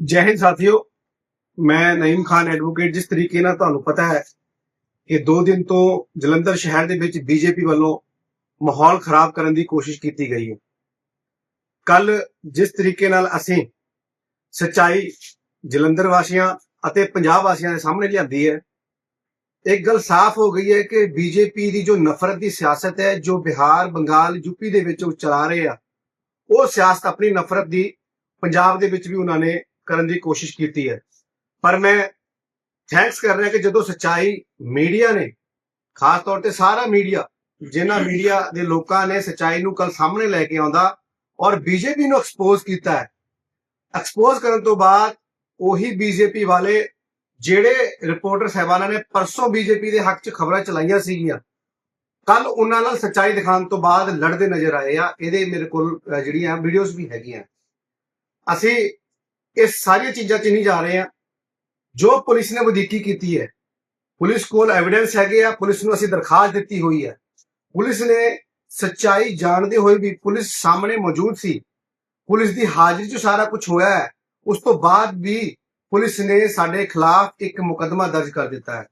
ਜੈ ਹਿੰਦ ਸਾਥੀਓ, ਮੈਂ ਨਈਮ ਖਾਨ ਐਡਵੋਕੇਟ ਜਿਸ ਤਰੀਕੇ ਨਾਲ ਤੁਹਾਨੂੰ ਪਤਾ ਹੈ ਕਿ 2 ਦਿਨ ਤੋਂ ਜਲੰਧਰ ਸ਼ਹਿਰ ਦੇ ਵਿੱਚ ਬੀਜੇਪੀ ਵੱਲੋਂ ਮਾਹੌਲ ਖਰਾਬ ਕਰਨ ਦੀ ਕੋਸ਼ਿਸ਼ ਕੀਤੀ ਗਈ ਹੈ। ਕੱਲ ਜਿਸ ਤਰੀਕੇ ਨਾਲ ਅਸੀਂ ਸਚਾਈ ਜਲੰਧਰ ਵਾਸੀਆਂ ਅਤੇ ਪੰਜਾਬ ਵਾਸੀਆਂ ਦੇ ਸਾਹਮਣੇ ਲਿਆਂਦੀ ਹੈ ਇੱਕ ਗੱਲ ਸਾਫ਼ ਹੋ ਗਈ ਹੈ ਕਿ ਬੀਜੇਪੀ ਦੀ ਜੋ ਨਫ਼ਰਤ ਦੀ ਸਿਆਸਤ ਹੈ, ਜੋ ਬਿਹਾਰ, ਬੰਗਾਲ ਯੂਪੀ ਦੇ ਵਿੱਚ ਉਹ ਚਲਾ ਰਹੇ ਆ, ਉਹ ਸਿਆਸਤ ਆਪਣੀ ਨਫ਼ਰਤ ਦੀ ਪੰਜਾਬ ਦੇ ਵਿੱਚ ਵੀ ਉਹਨਾਂ ਨੇ ਕਰਨ ਦੀ ਕੋਸ਼ਿਸ਼ ਕੀਤੀ ਹੈ। ਪਰ ਮੈਂ ਥੈਂਕਸ ਕਰ ਰਿਹਾ ਕਿ ਜਦੋਂ ਸੱਚਾਈ ਮੀਡੀਆ ਨੇ, ਖਾਸ ਤੌਰ ਤੇ ਸਾਰਾ ਮੀਡੀਆ ਜਿਨ੍ਹਾਂ ਮੀਡੀਆ ਦੇ ਲੋਕਾਂ ਨੇ ਸੱਚਾਈ ਨੂੰ ਕੱਲ ਸਾਹਮਣੇ ਲੈ ਕੇ ਆਉਂਦਾ ਔਰ ਬੀਜੇਪੀ ਨੂੰ ਐਕਸਪੋਜ਼ ਕੀਤਾ ਹੈ ਐਕਸਪੋਜ਼ ਕਰਨ ਤੋਂ ਬਾਅਦ ਉਹੀ ਬੀਜੇਪੀ ਵਾਲੇ ਜਿਹੜੇ ਰਿਪੋਰਟਰ ਸਹਿਬਾਨਾਂ ਨੇ ਪਰਸੋਂ ਬੀਜੇਪੀ ਦੇ ਹੱਕ 'ਚ ਖਬਰਾਂ ਚਲਾਈਆਂ ਸੀਗੀਆਂ ਕੱਲ ਉਹਨਾਂ ਨਾਲ ਸੱਚਾਈ ਦਿਖਾਉਣ ਤੋਂ ਬਾਅਦ ਲੜਦੇ ਨਜ਼ਰ ਆਏ ਆ। ਇਹਦੇ ਮੇਰੇ ਕੋਲ ਜਿਹੜੀਆਂ ਵੀਡੀਓਜ਼ ਵੀ ਹੈਗੀਆਂ। ਅਸੀਂ ਇਹ ਸਾਰੀਆਂ ਚੀਜ਼ਾਂ 'ਚ ਨਹੀਂ ਜਾ ਰਹੇ ਆ। ਜੋ ਪੁਲਿਸ ਨੇ ਵਧੀਕੀ ਕੀਤੀ ਹੈ, ਪੁਲਿਸ ਕੋਲ ਐਵੀਡੈਂਸ ਹੈਗੇ ਆ, ਪੁਲਿਸ ਨੂੰ ਅਸੀਂ ਦਰਖਾਸਤ ਦਿੱਤੀ ਹੋਈ ਹੈ। ਪੁਲਿਸ ਨੇ ਸੱਚਾਈ ਜਾਣਦੇ ਹੋਏ ਵੀ ਪੁਲਿਸ ਸਾਹਮਣੇ ਮੌਜੂਦ ਸੀ। ਪੁਲਿਸ ਦੀ ਹਾਜ਼ਰੀ 'ਚ ਸਾਰਾ ਕੁਝ ਹੋਇਆ ਹੈ। ਉਸ ਤੋਂ ਬਾਅਦ ਵੀ ਪੁਲਿਸ ਨੇ ਸਾਡੇ ਖਿਲਾਫ ਇੱਕ ਮੁਕੱਦਮਾ ਦਰਜ ਕਰ ਦਿੱਤਾ ਹੈ।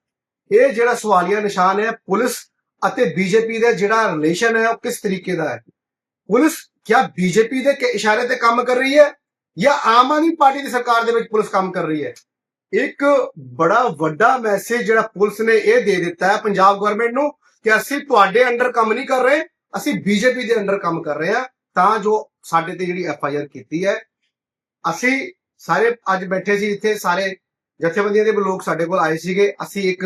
ਇਹ ਜਿਹੜਾ ਸਵਾਲੀਆ ਨਿਸ਼ਾਨ ਹੈ, ਪੁਲਿਸ ਅਤੇ ਬੀਜੇਪੀ ਦਾ ਜਿਹੜਾ ਰਿਲੇਸ਼ਨ ਹੈ, ਉਹ ਕਿਸ ਤਰੀਕੇ ਦਾ ਹੈ? ਪੁਲਿਸ ਕਿਆ ਬੀਜੇਪੀ ਦੇ ਇਸ਼ਾਰੇ ਤੇ ਕੰਮ ਕਰ ਰਹੀ ਹੈ ਜਾਂ ਆਮ ਆਦਮੀ ਪਾਰਟੀ ਦੀ ਸਰਕਾਰ ਦੇ ਵਿੱਚ ਪੁਲਿਸ ਕੰਮ ਕਰ ਰਹੀ ਹੈ। ਇੱਕ ਬੜਾ ਵੱਡਾ ਮੈਸੇਜ ਜਿਹੜਾ ਪੁਲਿਸ ਨੇ ਇਹ ਦੇ ਦਿੱਤਾ ਹੈ ਪੰਜਾਬ ਗਵਰਨਮੈਂਟ ਨੂੰ ਕਿ ਅਸੀਂ ਤੁਹਾਡੇ ਅੰਡਰ ਕੰਮ ਨਹੀਂ ਕਰ ਰਹੇ, ਅਸੀਂ ਬੀਜੇਪੀ ਦੇ ਅੰਡਰ ਕੰਮ ਕਰ ਰਹੇ ਹਾਂ, ਤਾਂ ਜੋ ਸਾਡੇ ਤੇ ਜਿਹੜੀ ਐਫ ਆਈ ਆਰ ਕੀਤੀ ਹੈ, ਅਸੀਂ ਸਾਰੇ ਅੱਜ ਬੈਠੇ ਸੀ ਇੱਥੇ, ਸਾਰੇ ਜਥੇਬੰਦੀਆਂ ਦੇ ਲੋਕ ਸਾਡੇ ਕੋਲ ਆਏ ਸੀਗੇ, ਅਸੀਂ ਇੱਕ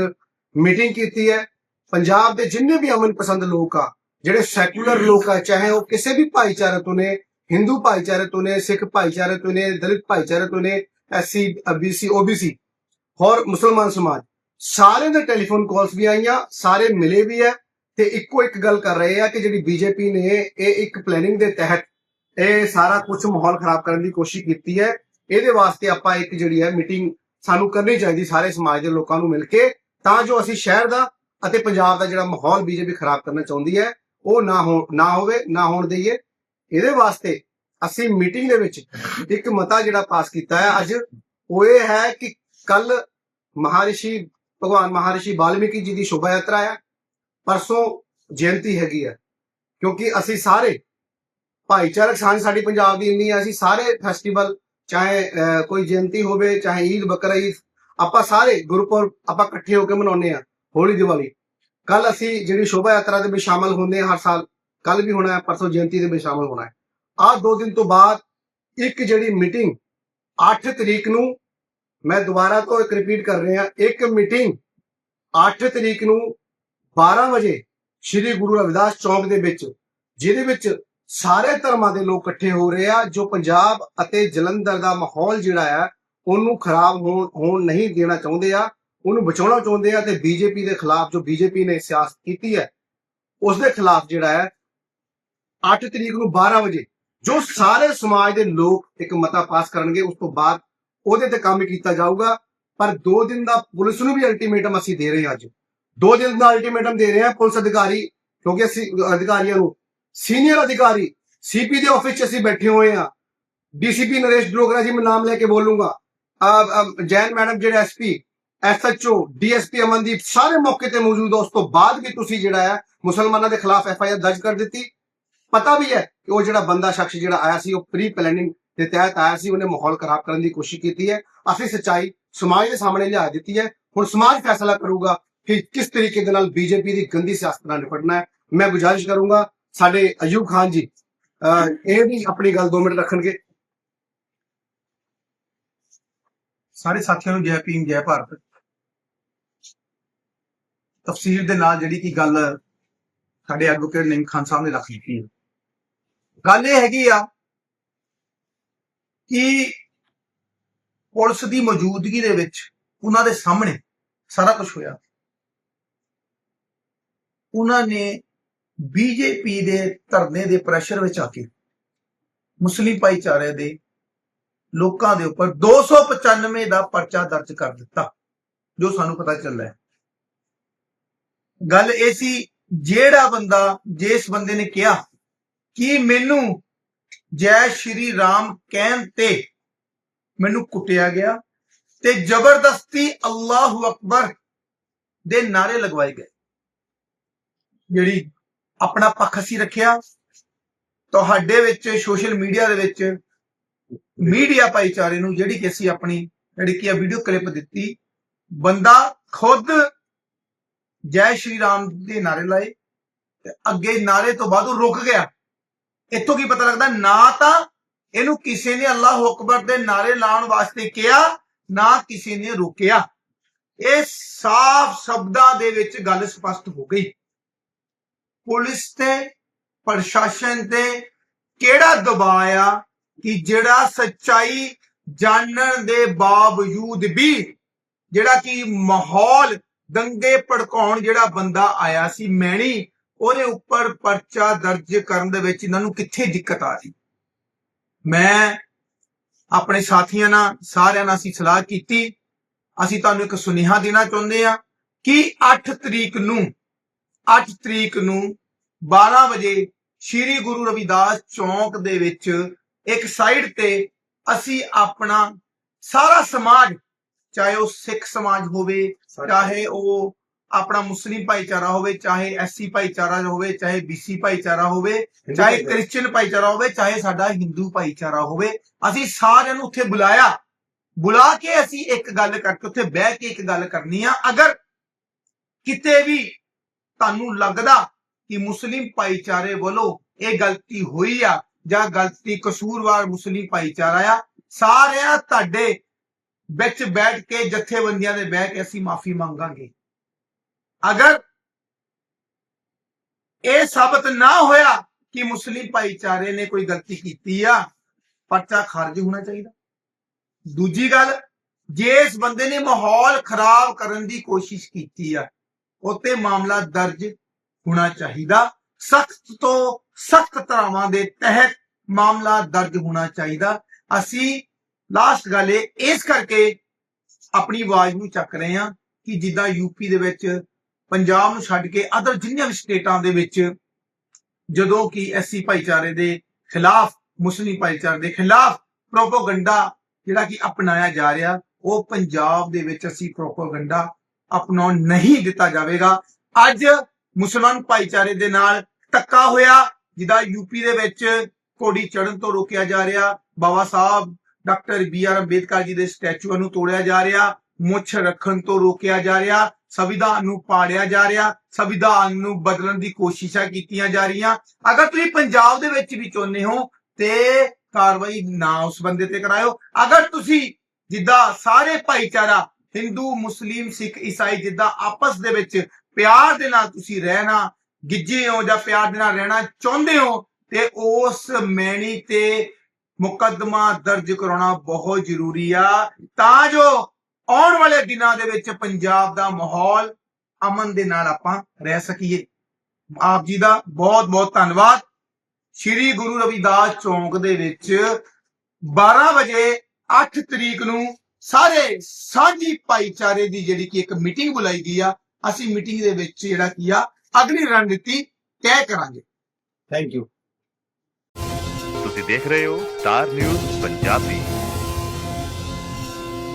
ਮੀਟਿੰਗ ਕੀਤੀ ਹੈ। ਪੰਜਾਬ ਦੇ ਜਿੰਨੇ ਵੀ ਅਮਨ ਪਸੰਦ ਲੋਕ ਆ, ਜਿਹੜੇ ਸੈਕੂਲਰ ਲੋਕ ਆ, ਚਾਹੇ ਉਹ ਕਿਸੇ ਵੀ ਭਾਈਚਾਰੇ ਤੋਂ ਨੇ ਹਿੰਦੂ ਭਾਈਚਾਰੇ ਤੋਂ ਨੇ, ਸਿੱਖ ਭਾਈਚਾਰੇ ਤੋਂ ਨੇ, ਦਲਿਤ ਭਾਈਚਾਰੇ ਤੋਂ ਨੇ ਐਸਸੀ ਬੀਸੀ ਓਬੀਸੀ ਹੋਰ ਮੁਸਲਮਾਨ ਸਮਾਜ। ਸਾਰੇ ਦੇ ਟੈਲੀਫੋਨ ਕਾਲਸ ਵੀ ਆਈਆਂ, ਸਾਰੇ ਮਿਲੇ ਵੀ ਹੈ ਤੇ ਇੱਕੋ ਇੱਕ ਗੱਲ ਕਰ ਰਹੇ ਆ ਕਿ ਜਿਹੜੀ ਬੀਜੇਪੀ ਨੇ, ਇਹ ਇੱਕ ਪਲੈਨਿੰਗ ਦੇ ਤਹਿਤ ਇਹ ਸਾਰਾ ਕੁਝ ਮਾਹੌਲ ਖਰਾਬ ਕਰਨ ਦੀ ਕੋਸ਼ਿਸ਼ ਕੀਤੀ ਹੈ ਇਹਦੇ ਵਾਸਤੇ ਆਪਾਂ ਇੱਕ ਜਿਹੜੀ ਹੈ ਮੀਟਿੰਗ ਸਾਨੂੰ ਕਰਨੀ ਚਾਹੀਦੀ ਸਾਰੇ ਸਮਾਜ ਦੇ ਲੋਕਾਂ ਨੂੰ ਮਿਲ ਕੇ, ਤਾਂ ਜੋ ਅਸੀਂ ਸ਼ਹਿਰ ਦਾ ਅਤੇ ਪੰਜਾਬ ਦਾ ਜਿਹੜਾ ਮਾਹੌਲ ਬੀਜੇਪੀ ਖਰਾਬ ਕਰਨਾ ਚਾਹੁੰਦੀ ਹੈ ਉਹ ਨਾ ਹੋ, ਨਾ ਹੋਵੇ, ਨਾ ਹੋਣ ਦਈਏ। ਇਹਦੇ ਵਾਸਤੇ ਅਸੀਂ ਮੀਟਿੰਗ ਦੇ ਵਿੱਚ ਇੱਕ ਮਤਾ ਜਿਹੜਾ ਪਾਸ ਕੀਤਾ ਹੈ। ਅੱਜ ਉਹ ਇਹ ਹੈ ਕਿ ਕੱਲ ਮਹਾਰਿਸ਼ੀ, ਭਗਵਾਨ ਮਹਾਰਿਸ਼ੀ ਵਾਲਮੀਕੀ ਜੀ ਦੀ ਸ਼ੋਭਾ ਯਾਤਰਾ ਹੈ ਪਰਸੋਂ ਜਯੰਤੀ ਹੈਗੀ ਹੈ ਕਿਉਂਕਿ ਅਸੀਂ ਸਾਰੇ ਭਾਈਚਾਰਕ ਸਾਂਝ ਸਾਡੀ ਪੰਜਾਬ ਦੀ ਇੰਨੀ ਹੈ ਅਸੀਂ ਸਾਰੇ ਫੈਸਟੀਵਲ ਚਾਹੇ ਕੋਈ ਜਯੰਤੀ ਹੋਵੇ, ਚਾਹੇ ਈਦ, ਬਕਰਾ ਈਦ, ਆਪਾਂ ਸਾਰੇ ਗੁਰਪੁਰਬ ਆਪਾਂ ਇਕੱਠੇ ਹੋ ਕੇ ਮਨਾਉਂਦੇ ਆ ਹੋਲੀ ਦੀਵਾਲੀ ਕੱਲ ਅਸੀਂ ਜਿਹੜੀ ਸ਼ੋਭਾ ਯਾਤਰਾ ਦੇ ਵਿੱਚ ਸ਼ਾਮਲ ਹੁੰਦੇ ਹਾਂ ਹਰ ਸਾਲ ਕੱਲ ਵੀ ਹੋਣਾ ਹੈ, ਪਰਸੋਂ ਜਯੰਤੀ ਦੇ ਵਿੱਚ ਸ਼ਾਮਲ ਹੋਣਾ ਹੈ। ਆਹ ਦੋ ਦਿਨ ਤੋਂ ਬਾਅਦ ਇੱਕ ਜਿਹੜੀ ਮੀਟਿੰਗ 8 ਤਰੀਕ ਨੂੰ ਮੈਂ ਦੁਬਾਰਾ ਤੋਂ ਇੱਕ ਰਿਪੀਟ ਕਰ ਰਿਹਾ, ਇੱਕ ਮੀਟਿੰਗ 8 ਤਰੀਕ ਨੂੰ 12 ਵਜੇ ਸ੍ਰੀ ਗੁਰੂ ਰਵਿਦਾਸ ਚੌਂਕ ਦੇ ਵਿੱਚ, ਜਿਹਦੇ ਵਿੱਚ ਸਾਰੇ ਧਰਮਾਂ ਦੇ ਲੋਕ ਇਕੱਠੇ ਹੋ ਰਹੇ ਆ, ਜੋ ਪੰਜਾਬ ਅਤੇ ਜਲੰਧਰ ਦਾ ਮਾਹੌਲ ਜਿਹੜਾ ਆ, ਉਹਨੂੰ ਖਰਾਬ ਹੋਣ ਹੋਣ ਨਹੀਂ ਦੇਣਾ ਚਾਹੁੰਦੇ ਆ, ਉਹਨੂੰ ਬਚਾਉਣਾ ਚਾਹੁੰਦੇ ਆ ਤੇ ਬੀਜੇਪੀ ਦੇ ਖਿਲਾਫ ਜੋ ਬੀਜੇਪੀ ਨੇ ਸਿਆਸਤ ਕੀਤੀ ਹੈ ਉਸ ਦੇ ਖਿਲਾਫ ਜਿਹੜਾ ਹੈ 8 ਤਰੀਕ ਨੂੰ 12 ਵਜੇ, ਜੋ ਸਾਰੇ ਸਮਾਜ ਦੇ ਲੋਕ ਇੱਕ ਮਤਾ ਪਾਸ ਕਰਨਗੇ, ਉਸ ਤੋਂ ਬਾਅਦ ਉਹਦੇ ਤੇ ਕੰਮ ਕੀਤਾ ਜਾਊਗਾ। ਪਰ 2 ਦਿਨ ਦਾ ਪੁਲਿਸ ਨੂੰ ਵੀ ਅਲਟੀਮੇਟਮ ਅਸੀਂ ਦੇ ਰਹੇ ਹਾਂ ਅੱਜ। 2 ਦਿਨ ਦਾ ਅਲਟੀਮੇਟਮ ਦੇ ਰਹੇ ਹਾਂ ਪੁਲਿਸ ਅਧਿਕਾਰੀ, ਕਿਉਂਕਿ ਅਸੀਂ ਅਧਿਕਾਰੀਆਂ ਨੂੰ ਸੀਨੀਅਰ ਅਧਿਕਾਰੀ ਸੀਪੀ ਦੇ ਆਫਿਸ 'ਚ ਅਸੀਂ ਬੈਠੇ ਹੋਏ ਹਾਂ। ਡੀਸੀਪੀ ਨਰੇਸ਼ ਡੋਗਰਾ ਜੀ, ਮੈਂ ਨਾਮ ਲੈ ਕੇ ਬੋਲੂੰਗਾ। ਜੈਨ ਮੈਡਮ, ਜਿਹੜੇ ਐਸਪੀ ਐਸਐਚਓ ਡੀਐਸਪੀ ਅਮਨਦੀਪ, ਸਾਰੇ ਮੌਕੇ ਤੇ ਮੌਜੂਦ ਆ। ਉਸ ਤੋਂ ਬਾਅਦ ਵੀ ਤੁਸੀਂ ਜਿਹੜਾ ਹੈ, ਮੁਸਲਮਾਨਾਂ ਦੇ ਖਿਲਾਫ ਐਫਆਈਆਰ ਦਰਜ ਕਰ ਦਿੱਤੀ। ਪਤਾ ਵੀ ਹੈ ਕਿ ਉਹ ਜਿਹੜਾ ਬੰਦਾ ਸ਼ਖਸ ਜਿਹੜਾ ਆਇਆ ਸੀ ਉਹ ਪ੍ਰੀ ਪਲੈਨਿੰਗ ਦੇ ਤਹਿਤ ਆਇਆ ਸੀ ਉਹਨੇ ਮਾਹੌਲ ਖਰਾਬ ਕਰਨ ਦੀ ਕੋਸ਼ਿਸ਼ ਕੀਤੀ ਹੈ। ਅਸੀਂ ਸੱਚਾਈ ਸਮਾਜ ਦੇ ਸਾਹਮਣੇ ਲਿਆ ਦਿੱਤੀ ਹੈ। ਹੁਣ ਸਮਾਜ ਫੈਸਲਾ ਕਰੂਗਾ ਕਿ ਕਿਸ ਤਰੀਕੇ ਦੇ ਨਾਲ ਬੀਜੇਪੀ ਦੀ ਗੰਦੀ ਸਿਆਸਤ ਨਾਲ ਨਿਪਟਣਾ ਹੈ। ਮੈਂ ਗੁਜ਼ਾਰਿਸ਼ ਕਰੂੰਗਾ ਸਾਡੇ ਅਯੂਬ ਖਾਨ ਜੀ ਅਹ, ਇਹ ਵੀ ਆਪਣੀ ਗੱਲ 2 ਮਿੰਟ ਰੱਖਣਗੇ। ਸਾਰੇ ਸਾਥੀਆਂ ਨੂੰ ਜੈ ਭੀਮ ਜੈ ਭਾਰਤ। ਤਫਸੀਰ ਦੇ ਨਾਲ ਜਿਹੜੀ ਕੀ ਗੱਲ ਸਾਡੇ ਐਡਵੋਕੇਟ ਨਿੰਮ ਖਾਨ ਸਾਹਿਬ ਨੇ ਰੱਖ ਦਿੱਤੀ ਹੈ। ਗੱਲ ਇਹ ਹੈਗੀ ਆ ਕਿ ਪੁਲਿਸ ਦੀ ਮੌਜੂਦਗੀ ਦੇ ਵਿੱਚ ਉਹਨਾਂ ਦੇ ਸਾਹਮਣੇ ਸਾਰਾ ਕੁਝ ਹੋਇਆ। ਉਹਨਾਂ ਨੇ ਬੀਜੇਪੀ ਦੇ ਧਰਨੇ ਦੇ ਪ੍ਰੈਸ਼ਰ ਵਿੱਚ ਆ ਕੇ, ਮੁਸਲਿਮ ਭਾਈਚਾਰੇ ਦੇ ਲੋਕਾਂ ਦੇ ਉੱਪਰ 295 ਦਾ ਪਰਚਾ ਦਰਜ ਕਰ ਦਿੱਤਾ, ਜੋ ਸਾਨੂੰ ਪਤਾ ਚੱਲਦਾ ਹੈ ਗੱਲ ਇਹ ਸੀ ਜਿਹੜਾ ਬੰਦਾ ਜਿਸ ਬੰਦੇ ਨੇ ਕਿਹਾ ਕਿ ਮੈਨੂੰ ਜੈ ਸ਼੍ਰੀ ਰਾਮ ਕਹਿਣ ਤੇ ਮੈਨੂੰ ਕੁੱਟਿਆ ਗਿਆ ਤੇ ਜ਼ਬਰਦਸਤੀ ਅੱਲਾਹੁ ਅਕਬਰ ਦੇ ਨਾਰੇ ਲਗਵਾਏ ਗਏ? ਜਿਹੜੀ ਆਪਣਾ ਪੱਖ ਅਸੀਂ ਰੱਖਿਆ, ਤੁਹਾਡੇ ਵਿੱਚ, ਸੋਸ਼ਲ ਮੀਡੀਆ ਦੇ ਵਿੱਚ, ਮੀਡੀਆ ਭਾਈਚਾਰੇ ਨੂੰ ਜਿਹੜੀ ਕਿ ਅਸੀਂ ਆਪਣੀ, ਜਿਹੜੀ ਕਿ ਆ ਵੀਡੀਓ ਕਲਿੱਪ ਦਿੱਤੀ, ਬੰਦਾ ਖੁਦ ਜੈ ਸ਼੍ਰੀ ਰਾਮ ਦੇ ਨਾਰੇ ਲਾਏ ਤੇ ਅੱਗੇ ਨਾਰੇ ਤੋਂ ਬਾਅਦ ਉਹ ਰੁਕ ਗਿਆ। ਇੱਥੋਂ ਕੀ ਪਤਾ ਲੱਗਦਾ? ਨਾ ਤਾਂ ਇਹਨੂੰ ਕਿਸੇ ਨੇ ਅੱਲਾਹੁ ਅਕਬਰ ਦੇ ਨਾਰੇ ਲਾਉਣ ਵਾਸਤੇ ਕਿਹਾ, ਨਾ ਕਿਸੇ ਨੇ ਰੋਕਿਆ। ਇਹ ਸਾਫ਼ ਸ਼ਬਦਾਂ ਦੇ ਵਿੱਚ ਗੱਲ ਸਪਸ਼ਟ ਹੋ ਗਈ। ਪੁਲਿਸ ਤੇ, ਪ੍ਰਸ਼ਾਸਨ ਤੇ ਕਿਹੜਾ ਦਬਾਅ ਆ ਕਿ ਜਿਹੜਾ ਸੱਚਾਈ ਜਾਣਨ ਦੇ ਬਾਵਜੂਦ ਵੀ ਜਿਹੜਾ ਕਿ ਮਾਹੌਲ ਦੰਗੇ ਭੜਕਾਉਣ ਜਿਹੜਾ ਬੰਦਾ ਆਇਆ ਸੀ, ਮੈਣੀ ਉਹਦੇ ਉੱਪਰ ਪਰਚਾ ਦਰਜ ਕਰਨ ਦੇ ਵਿੱਚ ਇਹਨਾਂ ਨੂੰ ਕਿੱਥੇ ਦਿੱਕਤ ਆ ਰਹੀ? ਮੈਂ ਆਪਣੇ ਸਾਥੀਆਂ ਨਾਲ ਸਾਰਿਆਂ ਨਾਲ ਅਸੀਂ ਸਲਾਹ ਕੀਤੀ। ਅਸੀਂ ਤੁਹਾਨੂੰ ਇੱਕ ਸੁਨੇਹਾ ਦੇਣਾ ਚਾਹੁੰਦੇ ਆ ਕਿ 8 ਤਰੀਕ ਨੂੰ 8 ਤਰੀਕ ਨੂੰ 12 ਵਜੇ ਸ਼੍ਰੀ ਗੁਰੂ ਰਵਿਦਾਸ ਚੌਂਕ ਦੇ ਵਿੱਚ ਇੱਕ ਸਾਈਡ ਤੇ ਅਸੀਂ ਆਪਣਾ ਸਾਰਾ ਸਮਾਜ ਚਾਹੇ ਉਹ ਸਿੱਖ ਸਮਾਜ ਹੋਵੇ ਚਾਹੇ ਉਹ ਆਪਣਾ ਮੁਸਲਿਮ ਭਾਈਚਾਰਾ ਹੋਵੇ ਚਾਹੇ ਐਸਸੀ ਭਾਈਚਾਰਾ ਹੋਵੇ ਚਾਹੇ ਬੀਸੀ ਭਾਈਚਾਰਾ ਹੋਵੇ ਚਾਹੇ ਕ੍ਰਿਸਚੀਅਨ ਭਾਈਚਾਰਾ ਹੋਵੇ ਚਾਹੇ ਸਾਡਾ ਹਿੰਦੂ ਭਾਈਚਾਰਾ ਹੋਵੇ ਅਸੀਂ ਸਾਰਿਆਂ ਨੂੰ ਉੱਥੇ ਬੁਲਾਇਆ। ਬੁਲਾ ਕੇ ਅਸੀਂ ਇੱਕ ਗੱਲ ਕਰਕੇ ਉੱਥੇ ਬਹਿ ਕੇ ਇੱਕ ਗੱਲ ਕਰਨੀ ਆ। ਅਗਰ ਕਿਤੇ ਵੀ ਤੁਹਾਨੂੰ ਲੱਗਦਾ ਕਿ ਮੁਸਲਿਮ ਭਾਈਚਾਰੇ ਵੱਲੋਂ ਇਹ ਗਲਤੀ ਹੋਈ ਆ ਜਾਂ ਗਲਤੀ ਕਸੂਰਵਾਰ ਮੁਸਲਿਮ ਭਾਈਚਾਰਾ ਆ ਸਾਰਿਆਂ ਤੁਹਾਡੇ ਵਿੱਚ ਬੈਠ ਕੇ ਜਥੇਬੰਦੀਆਂ ਦੇ ਬਹਿ ਕੇ ਅਸੀਂ ਮਾਫੀ ਮੰਗਾਂਗੇ। ਅਗਰ ਇਹ ਸਾਬਤ ਨਾ ਹੋਇਆ ਕਿ ਮੁਸਲਿਮ ਭਾਈਚਾਰੇ ਨੇ ਕੋਈ ਗਲਤੀ ਕੀਤੀ ਆ, ਪਰਚਾ ਖਾਰਜ ਹੋਣਾ ਚਾਹੀਦਾ। ਦੂਜੀ ਗੱਲ, ਜੇ ਇਸ ਬੰਦੇ ਨੇ ਮਾਹੌਲ ਖਰਾਬ ਕਰਨ ਦੀ ਕੋਸ਼ਿਸ਼ ਕੀਤੀ ਆ, ਉੱਤੇ ਮਾਮਲਾ ਦਰਜ ਹੋਣਾ ਚਾਹੀਦਾ। ਸਖਤ ਤੋਂ ਸਖਤ ਧਾਰਾਵਾਂ ਦੇ ਤਹਿਤ ਮਾਮਲਾ ਦਰਜ ਹੋਣਾ ਚਾਹੀਦਾ। ਅਸੀਂ ਲਾਸਟ ਗੱਲ ਇਸ ਕਰਕੇ ਆਪਣੀ ਆਵਾਜ਼ ਨੂੰ ਚੱਕ ਰਹੇ ਹਾਂ ਕਿ ਜਿੱਦਾਂ ਯੂਪੀ ਦੇ ਵਿੱਚ ਪੰਜਾਬ ਨੂੰ ਛੱਡ ਕੇ ਅਦਰ ਜਿੰਨੀਆਂ ਵੀ ਸਟੇਟਾਂ ਦੇ ਵਿੱਚ ਜਦੋਂ ਕਿ ਐਸਸੀ ਭਾਈਚਾਰੇ ਦੇ ਖਿਲਾਫ, ਮੁਸਲਿਮ ਭਾਈਚਾਰੇ ਦੇ ਖਿਲਾਫ ਪ੍ਰੋਪਗੈਂਡਾ ਜਿਹੜਾ ਕਿ ਅਪਣਾਇਆ ਜਾ ਰਿਹਾ, ਉਹ ਪੰਜਾਬ ਦੇ ਵਿੱਚ ਅਸੀਂ ਪ੍ਰੋਪਗੈਂਡਾ ਅਪਣਾਉਣ ਨਹੀਂ ਦਿੱਤਾ ਜਾਵੇਗਾ। ਅੱਜ ਮੁਸਲਮਾਨ ਭਾਈਚਾਰੇ ਦੇ ਨਾਲ ਧੱਕਾ ਹੋਇਆ, ਜਿਹਦਾ ਯੂਪੀ ਦੇ ਵਿੱਚ ਕੋੜੀ ਚੜਨ ਤੋਂ ਰੋਕਿਆ ਜਾ ਰਿਹਾ, Baba Sahib, doctor B R Ambedkar ji ਦੇ ਸਟੈਚੂਆਂ ਨੂੰ ਤੋੜਿਆ ਜਾ ਰਿਹਾ ਮੁੱਛ ਰੱਖਣ ਤੋਂ ਰੋਕਿਆ ਜਾ ਰਿਹਾ ਸੰਵਿਧਾਨ ਨੂੰ ਪਾੜਿਆ ਜਾ ਰਿਹਾ ਸੰਵਿਧਾਨ ਨੂੰ ਬਦਲਣ ਦੀ ਕੋਸ਼ਿਸ਼ਾਂ ਕੀਤੀਆਂ ਜਾ ਰਹੀਆਂ। ਅਗਰ ਤੁਸੀਂ ਪੰਜਾਬ ਦੇ ਵਿੱਚ ਵੀ ਚਾਹੁੰਦੇ ਹੋ ਤੇ ਕਾਰਵਾਈ ਨਾ ਉਸ ਬੰਦੇ ਤੇ ਕਰਾਇਓ। ਅਗਰ ਤੁਸੀਂ ਜਿੱਦਾਂ ਸਾਰੇ ਭਾਈਚਾਰਾ, ਹਿੰਦੂ, ਮੁਸਲਿਮ, ਸਿੱਖ, ਈਸਾਈ ਜਿੱਦਾਂ ਆਪਸ ਦੇ ਵਿੱਚ ਪਿਆਰ ਦੇ ਨਾਲ ਤੁਸੀਂ ਰਹਿਣਾ ਗਿੱਜੇ ਹੋ ਜਾਂ ਪਿਆਰ ਦੇ ਨਾਲ ਰਹਿਣਾ ਚਾਹੁੰਦੇ ਹੋ, ਤੇ ਉਸ ਮੈਣੀ ਤੇ ਮੁਕੱਦਮਾ ਦਰਜ ਕਰਾਉਣਾ ਬਹੁਤ ਜ਼ਰੂਰੀ ਆ। ਤਾਂ ਜੋ ਆਉਣ ਵਾਲੇ ਦਿਨਾਂ ਦੇ ਵਿੱਚ ਪੰਜਾਬ ਦਾ ਮਾਹੌਲ ਅਮਨ ਦੇ ਨਾਲ ਆਪਾਂ ਰਹਿ ਸਕੀਏ। ਆਪ ਜੀ ਦਾ ਬਹੁਤ ਬਹੁਤ ਧੰਨਵਾਦ। ਸ਼੍ਰੀ ਗੁਰੂ ਰਵਿਦਾਸ ਚੌਂਕ ਦੇ ਵਿੱਚ 12 ਵਜੇ 8 ਤਰੀਕ ਨੂੰ ਸਾਰੇ ਸਾਂਝੀ ਭਾਈਚਾਰੇ ਦੀ ਜਿਹੜੀ ਕਿ ਇੱਕ ਮੀਟਿੰਗ ਬੁਲਾਈ ਗਈ ਆ ਅਸੀਂ ਮੀਟਿੰਗ ਦੇ ਵਿੱਚ ਜਿਹੜਾ ਕੀ ਆ ਅਗਲੀ ਰਣਨੀਤੀ ਤੈਅ ਕਰਾਂਗੇ। ਥੈਂਕ ਯੂ ਤੁਸੀਂ ਦੇਖ ਰਹੇ ਹੋ ਸਟਾਰ ਨਿਊਜ਼ ਪੰਜਾਬੀ।